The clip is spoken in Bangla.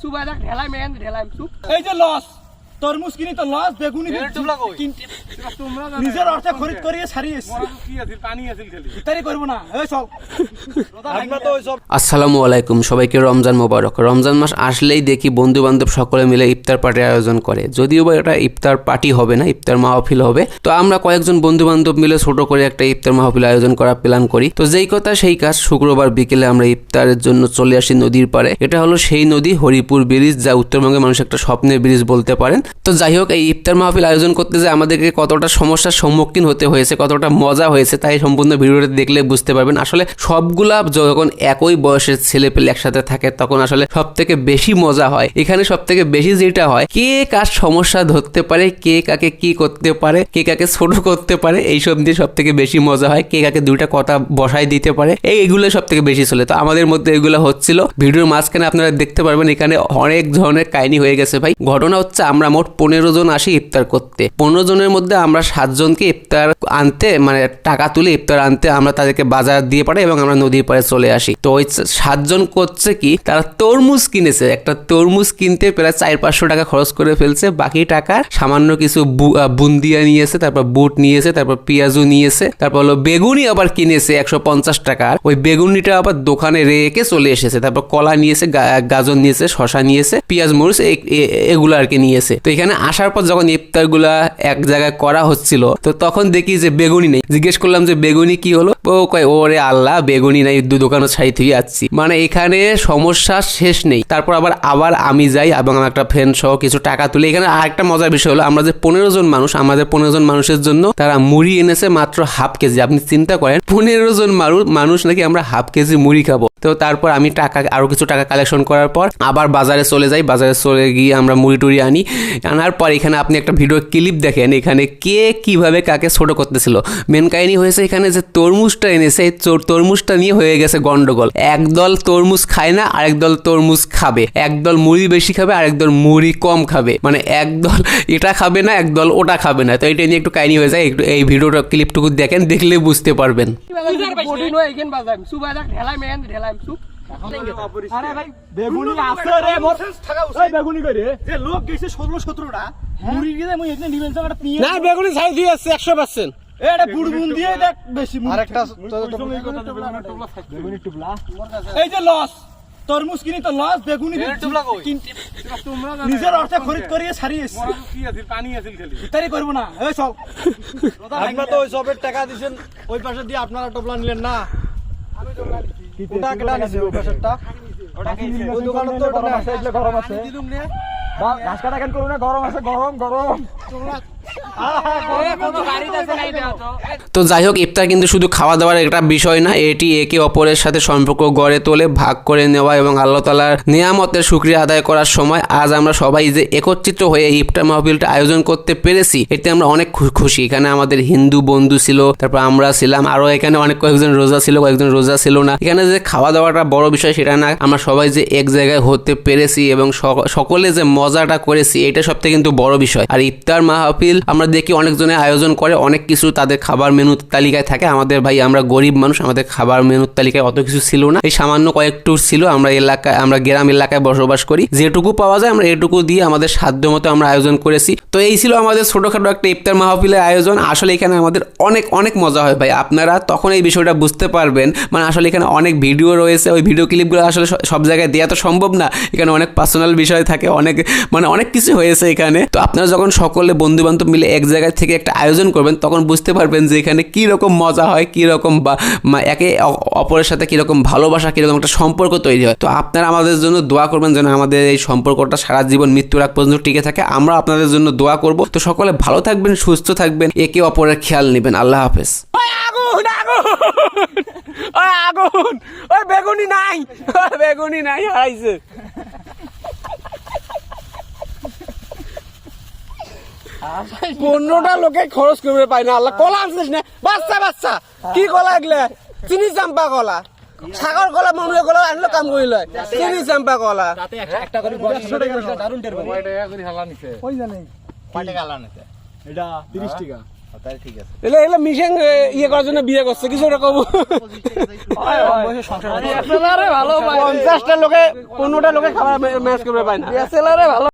সুবা দেখ ঢেলাই মেন ঢেলাই সুপ। এই যে লস। তরমুজ কিনি তো লস বেগুনি নিজের অর্থে খরিদ করিয়ে সারিয়ে ইত্যাদি করব না। চল। আমরা তো ওই সব আসসালামু আলাইকুম সবাইকে রমজান মোবারক। রমজান মাস আসলেই দেখি বন্ধু বান্ধব সকলে মিলে ইফতার পার্টির আয়োজন করে। যদিও বা এটা ইফতার পার্টি হবে না ইফতার মাহফিল হবে। তো আমরা কয়েকজন বন্ধু বান্ধব মিলে ছোট করে একটা ইফতার মাহফিল আয়োজন করার প্ল্যান করি। তো যেই কথা সেই কাজ শুক্রবার বিকেলে আমরা ইফতারের জন্য চলে আসি নদীর পাড়ে। এটা হলো সেই নদী হরিপুর ব্রিজ যা উত্তরবঙ্গের মানুষ একটা স্বপ্নের ব্রিজ বলতে পারেন। তো যাই হোক, এই ইফতার মাহফিল আয়োজন করতে যে আমাদেরকে কতটা সমস্যার সম্মুখীন হতে হয়েছে, কতটা মজা হয়েছে, তাই সম্পূর্ণ ভিডিওটা দেখলে বুঝতে পারবেন। আসলে সবগুলা যখন একই বয়সের ছেলে পেলে একসাথে থাকে, তখন আসলে সব থেকে বেশি মজা হয়। এখানে সব থেকে বেশি যেটা হয়, কে কার সমস্যা ধরতে পারে, কে কাকে কি করতে পারে, কে কাকে ছোট করতে পারে, এইসব দিয়ে সব থেকে বেশি মজা হয়। কে কাকে দুইটা কথা বসাই দিতে পারে, এই এগুলো সব থেকে বেশি চলে। তো আমাদের মধ্যে এগুলো হচ্ছিল। ভিডিওর মাঝখানে আপনারা দেখতে পারবেন, এখানে অনেক ধরনের কাহিনী হয়ে গেছে ভাই। ঘটনা হচ্ছে, আমরা মোট পনেরো জন আসি ইফতার করতে। পনেরো জনের মধ্যে আমরা সাতজনকে ইফতার আনতে মানে টাকা তুলে ইফতার আনতে আমরা তাদেরকে বাজার দিয়ে পাঠাই এবং আমরা নদীর পাড়ে চলে আসি। তো ওই সাতজন করছে কি, তারা তরমুজ কিনেছে। একটা তরমুজ কিনতে প্রায় চার পাঁচশো টাকা খরচ করে ফেলছে। বাকি টাকা সামান্য কিছু বুন্দিয়া নিয়েছে, তারপর বুট নিয়েছে, তারপর পেঁয়াজও নিয়েছে, তারপর হলো বেগুনি আবার কিনেছে একশো পঞ্চাশ টাকার ওই বেগুনিটা আবার দোকানে রেখে চলে এসেছে। তারপর কলা নিয়েছে গাজর নিয়েছে শশা নিয়েছে, পেঁয়াজ, মরিচ এগুলো আর কি নিয়েছে। তো এখানে আসার পর যখন ইফতারগুলা এক জায়গায় করা হচ্ছিল, তো তখন দেখি যে বেগুনি নেই। জিজ্ঞেস করলাম যে, বেগুনি কি হলো? ও কয়, ওরে আল্লাহ, বেগুনি নাই, দু দোকানও ছাই থেকে যাচ্ছি মানে এখানে সমস্যা শেষ নেই। তারপর আবার আবার আমি যাই এবং আমার একটা ফ্রেন্ড সহ কিছু টাকা তুলে, এখানে আরেকটা মজার বিষয় হলো, আমরা যে পনেরো জন মানুষ, আমাদের পনেরো জন মানুষের জন্য তারা মুড়ি এনেছে মাত্র হাফ কেজি। আপনি চিন্তা করেন, পনেরো জন মানুষ নাকি আমরা হাফ কেজি মুড়ি খাব। তো তারপর আমি টাকা আরও কিছু টাকা কালেকশন করার পর আবার বাজারে চলে যাই। বাজারে চলে গিয়ে আমরা মুড়ি টুড়ি আনি। আনার পর এখানে আপনি একটা ভিডিও ক্লিপ দেখেন। এখানে কে কীভাবে কাকে ছোট করতেছিল। মেন কাহিনী হয়েছে এখানে যে তরমুজটা এনেছে এই তরমুজটা নিয়ে হয়ে গেছে গন্ডগোল। একদল তরমুজ খায় না, আরেক দল তরমুজ খাবে। একদল মুড়ি বেশি খাবে, আরেক দল মুড়ি কম খাবে। মানে একদল এটা খাবে না একদল ওটা খাবে না। তো এটা নিয়ে একটু কাহিনী হয়ে যায়। একটু এই ভিডিওটা ক্লিপটুকু দেখেন, দেখলে বুঝতে পারবেন। মেন ঢেলাই সুপ আরে ভাই বেগুনি আছে রে মোর এই বেগুনি কই যে লোক গেছে 16 17টা মুড়ি দিয়ে মুই এখানে নিবেন একটা পিয়ে না বেগুনি ছাই দিয়ে আছে একশো পার্সেন্ট। এটা বুড়বুন দিয়ে দেখ বেশি আরেকটা বেগুনি টুবলা এই যে লস তরমুজ কিনি তো লস বেগুনি নিজের অর্থে খরিদ করিয়ে সারিয়ে ইত্যাদি করব না। এই আপনারা তো ওই সবের টাকা দিছেন ওই পাশে দিয়ে আপনারা টোপলা নিলেন না। ওটা কেটা নিছে পাশেরটা ওই দোকানে তো ওটা আছে। গরম আছে ঘাস কাটা কেন করুন না? গরম আছে গরম গরম। তো যাই হোক, ইফতার কিন্তু শুধু খাওয়া দাওয়ার একটা বিষয় না, এটি একে অপরের সাথে সম্পর্ক গড়ে তোলে, ভাগ করে নেওয়া এবং আল্লাহ তালার নিয়ামতের সুক্রিয়া আদায় করার সময় আজ আমরা সবাই যে একত্রিত হয়ে ইফতার মাহফিলটা আয়োজন করতে পেরেছি, এতে আমরা অনেক খুশি। এখানে আমাদের হিন্দু বন্ধু ছিল, তারপর আমরা ছিলাম, আরও এখানে অনেক কয়েকজন রোজা ছিল, কয়েকজন রোজা ছিল না। এখানে যে খাওয়া দাওয়াটা বড় বিষয় সেটা না, আমরা সবাই যে এক জায়গায় হতে পেরেছি এবং সকলে যে মজাটা করেছি, এটা সবথেকে কিন্তু বড় বিষয়। আর ইফতার মাহফিল আমরা দেখি অনেকজনে আয়োজন করে, অনেক কিছু তাদের খাবার মেনু তালিকায় থাকে। আমাদের ভাই, আমরা গরিব মানুষ, আমাদের খাবার মেনুর তালিকায় অত কিছু ছিল না। এই সামান্য কয়েকটু ছিল, আমরা এলাকায়, আমরা গ্রাম এলাকায় বসবাস করি। যেটুকু পাওয়া যায়, আমরা এটুকু দিয়ে আমাদের সাধ্য মতো আমরা আয়োজন করেছি। তো এই ছিল আমাদের ছোটখাটো একটা ইফতার মাহফিলের আয়োজন। আসলে এখানে আমাদের অনেক অনেক মজা হয় ভাই। আপনারা তখন এই বিষয়টা বুঝতে পারবেন। মানে আসলে এখানে অনেক ভিডিও রয়েছে। ওই ভিডিও ক্লিপগুলো আসলে সব জায়গায় দেওয়া তো সম্ভব না। এখানে অনেক পার্সোনাল বিষয় থাকে, অনেক মানে অনেক কিছু হয়েছে এখানে। তো আপনারা যখন সকলে বন্ধু বান্ধব মিলে এক জায়গায় থেকে একটা আয়োজন করবেন, তখন বুঝতে পারবেন যে এখানে কী রকম মজা হয় কী রকম বা একে অপরের সাথে কীরকম ভালোবাসা, কীরকম একটা সম্পর্ক তৈরি হয়। তো আপনারা আমাদের জন্য দোয়া করবেন যেন আমাদের এই সম্পর্কটা সারা জীবন মৃত্যুর আগ পর্যন্ত টিকে থাকে। আমরা আপনাদের জন্য দোয়া করব। তো সকলে ভালো থাকবেন, সুস্থ থাকবেন, একে অপরের খেয়াল নেবেন। আল্লাহ হাফেজ। আগুন আগুন! ওই বেগুনি নাই বেগুনি নাই, হারাইছে। পনেরোটা লোকে খরচ করবে পাই না। আল্লাহ কলা আনছিস না? বাচ্চা বাচ্চা। কি কলা এগুলা চিনি চাম্পা কলা। সাগর কলা মনুয়ে কলা আনলো কাম করিল চিনি চাম্পা কলা। ওই জানে? এটা 30 টাকা। এলে এলে মিশেং ইয়ে করার জন্য বিয়ে করছে কিছু পঞ্চাশটা লোকে পনেরোটা লোকে খাবার ম্যাচ করবে পায় না। ভালো